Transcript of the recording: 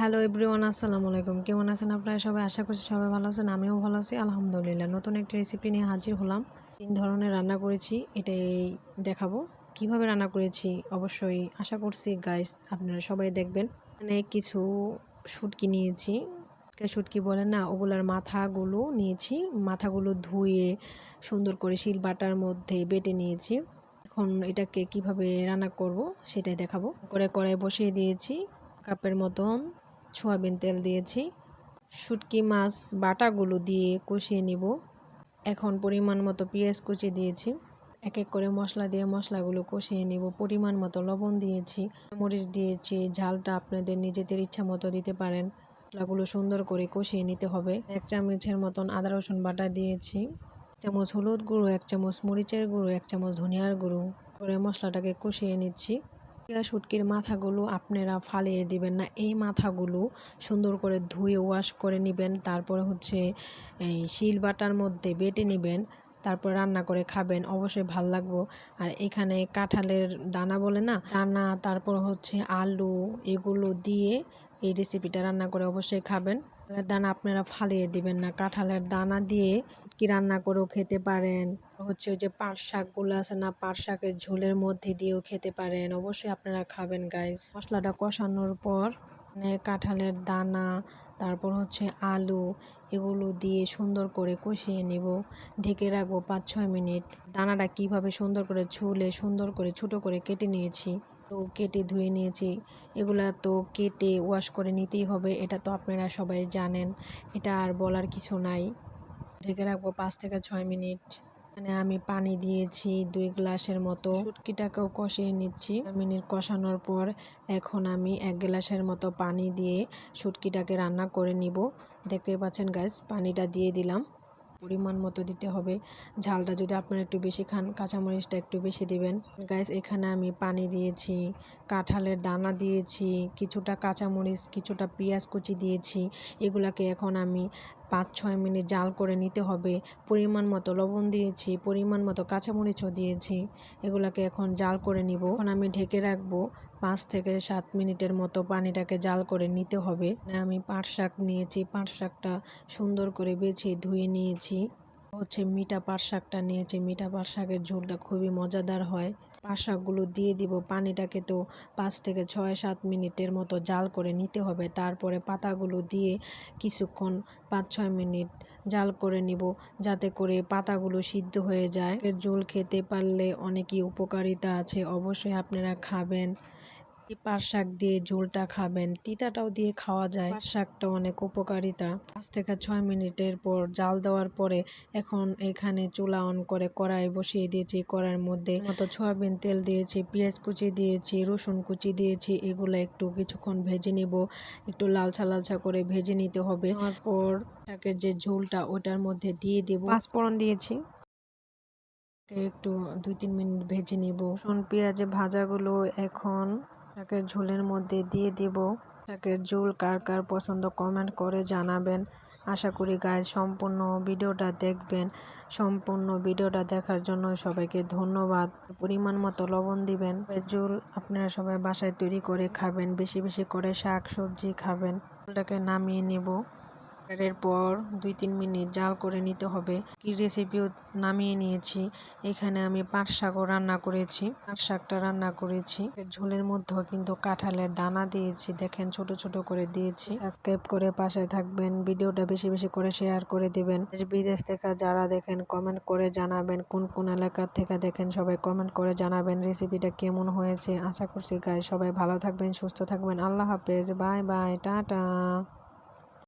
Hello everyone আসসালামু আলাইকুম। কেমন আছেন আপনারা সবাই? আশা করছি সবাই ভালো আছেন, আমিও ভালো আছি, আলহামদুলিল্লাহ। নতুন একটি রেসিপি নিয়ে হাজির হলাম। তিন ধরনের রান্না করেছি, এটাই দেখাবো। কীভাবে রান্না করেছি? অবশ্যই আশা করছি গাইস আপনারা সবাই দেখবেন। এখানে কিছু শুটকি নিয়েছি। শুটকি বলে না, ওগুলার মাথাগুলো নিয়েছি। মাথাগুলো ধুয়ে সুন্দর করে শিল বাটার মধ্যে বেটে নিয়েছি। এখন এটাকে কীভাবে রান্না করব সেটাই দেখাবো। করে কড়াই বসিয়ে দিয়েছি, কাপের মতন সোয়াবিন তেল দিয়েছি। শুটকি মাছ, বাটাগুলো দিয়ে কষিয়ে নিব। এখন পরিমাণ মতো পেঁয়াজ কুচি দিয়েছি। এক এক করে মশলা দিয়ে মশলাগুলো কষিয়ে নিব। পরিমাণ মতো লবণ দিয়েছি। মরিচ দিয়েছি, ঝালটা আপনাদের নিজেদের ইচ্ছা মতো দিতে পারেন। মশলাগুলো সুন্দর করে কষিয়ে নিতে হবে। এক চামচের মতন আদা, রসুন বাটা দিয়েছি। চামচ হলুদ গুঁড়ো, এক চামচ মরিচের গুঁড়ো, এক চামচ ধনিয়ার গুঁড়ো। করে মশলাটাকে কষিয়ে নিচ্ছি। শুটকির মাথাগুলো আপনারা ফালিয়ে দিবেন না। এই মাথাগুলো সুন্দর করে ধুয়ে ওয়াশ করে নেবেন, তারপরে হচ্ছে এই শিল বাটার মধ্যে বেটে নেবেন, তারপর রান্না করে খাবেন, অবশ্যই ভালো লাগবো। আর এখানে কাঁঠালের দানা বলে না, দানা, তারপর হচ্ছে আলু, এগুলো দিয়ে এই রেসিপিটা রান্না করে অবশ্যই খাবেন। দানা আপনারা ফালিয়ে দিবেন না। কাঁঠালের দানা দিয়ে কি রান্না করেও খেতে পারেন। হচ্ছে ওই যে পাট শাকগুলো আছে না, পাট শাকের ঝোলের মধ্যে দিয়েও খেতে পারেন। অবশ্যই আপনারা খাবেন গাইস মশলাটা কষানোর পর মানে কাঁঠালের দানা, তারপর হচ্ছে আলু এগুলো দিয়ে সুন্দর করে কষিয়ে নেব। ঢেকে রাখব পাঁচ ছয় মিনিট। দানাটা কীভাবে সুন্দর করে ছুলে সুন্দর করে ছোট করে কেটে নিয়েছি। তো কেটে ধুয়ে নিয়েছি। এগুলা তো কেটে ওয়াশ করে নিতেই হবে, এটা তো আপনারা সবাই জানেন। এটা আর বলার কিছু নাই। ঢেকে রাখব পাঁচ থেকে ছয় মিনিট। মানে আমি পানি দিয়েছি দুই গ্লাসের মতো। শুটকিটাকেও কষিয়ে নিচ্ছি। মিনিট কষানোর পর এখন আমি এক গ্লাসের মতো পানি দিয়ে শুটকিটাকে রান্না করে নিব। দেখতে পাচ্ছেন গ্যাস পানিটা দিয়ে দিলাম। পরিমাণ মতো দিতে হবে। ঝালটা যদি আপনারা একটু বেশি খান, কাঁচামরিচটা একটু বেশি দিবেন। গ্যাস এখানে আমি পানি দিয়েছি, কাঁঠালের দানা দিয়েছি, কিছুটা কাঁচামরিচ, কিছুটা পেঁয়াজ কুচি দিয়েছি। এগুলাকে এখন আমি পাঁচ ছয় মিনিট জাল করে নিতে হবে। পরিমাণ মতো লবণ দিয়েছি, পরিমাণ মতো কাঁচামরিচও দিয়েছি। এগুলাকে এখন জাল করে নিব। এখন আমি ঢেকে রাখব। পাঁচ থেকে সাত মিনিটের মতো পানিটাকে জাল করে নিতে হবে। আমি পাট শাক নিয়েছি, পাট শাকটা সুন্দর করে বেছে ধুয়ে নিয়েছি। হচ্ছে মিঠা পাট শাকটা নিয়েছি। মিঠা পাট শাকের ঝোলটা খুবই মজাদার হয়। পাট শাকগুলো দিয়ে দিব পানিটাকে তো পাঁচ থেকে ছয়, সাত মিনিটের মতো জাল করে নিতে হবে। তারপরে পাতাগুলো দিয়ে কিছুক্ষণ পাঁচ, ছয় মিনিট জাল করে নিব যাতে করে পাতাগুলো সিদ্ধ হয়ে যায়। জোল খেতে পারলে অনেকই উপকারিতা আছে, অবশ্যই আপনারা খাবেন। পাট শাক দিয়ে ঝোলটা খাবেন তিতাটাও দিয়ে খাওয়া যায়। শাকটা অনেক উপকারিতা। পাঁচ থেকে ছয় মিনিটের পর জাল দেওয়ার পরে এখন এখানে চুলা অন করে কড়াই বসিয়ে দিয়েছি। কড়াইয়ের মধ্যে মতো সয়াবিন তেল দিয়েছি পেঁয়াজ কুচি দিয়েছি রসুন কুচি দিয়েছি। এগুলো একটু কিছুক্ষণ ভেজে নিব। একটু লালচা লালচা করে ভেজে নিতে হবে। তারপর শাকের যে ঝোলটা ওটার মধ্যে দিয়ে দেব। পাঁচফোড়ন দিয়েছি। একটু দুই তিন মিনিট ভেজে নিব। রসুন পেঁয়াজে ভাজাগুলো এখন শাকের ঝোলের মধ্যে দিয়ে দিব। শাকের ঝোল কার কার পছন্দ কমেন্ট করে জানাবেন। আশা করি গায়ে সম্পূর্ণ ভিডিওটা দেখবেন। সম্পূর্ণ ভিডিওটা দেখার জন্য সবাইকে ধন্যবাদ। পরিমাণ মতো লবণ দিবেন। ঝোল আপনারা সবাই বাসায় তৈরি করে খাবেন। বেশি বেশি করে শাক সবজি খাবেন। ঝোলটাকে নামিয়ে নিব। এর পর দুই তিন মিনিট জাল করে নিতে হবে। কি রেসিপিও নামিয়ে নিয়েছি। এখানে আমি পাট শাকও রান্না করেছি। পাট শাকটা রান্না করেছি। ঝোলের মধ্যেও কিন্তু কাঁঠালের দানা দিয়েছি। দেখেন ছোট ছোট করে দিয়েছি। সাবস্ক্রাইব করে পাশে থাকবেন। ভিডিওটা বেশি বেশি করে শেয়ার করে দিবেন। বিদেশ থেকে যারা দেখেন কমেন্ট করে জানাবেন। কোন কোন এলাকার থেকে দেখেন, সবাই কমেন্ট করে জানাবেন রেসিপিটা কেমন হয়েছে। আশা করছি গায়ে সবাই ভালো থাকবেন, সুস্থ থাকবেন। আল্লাহ হাফেজ। Bye bye. টাটা।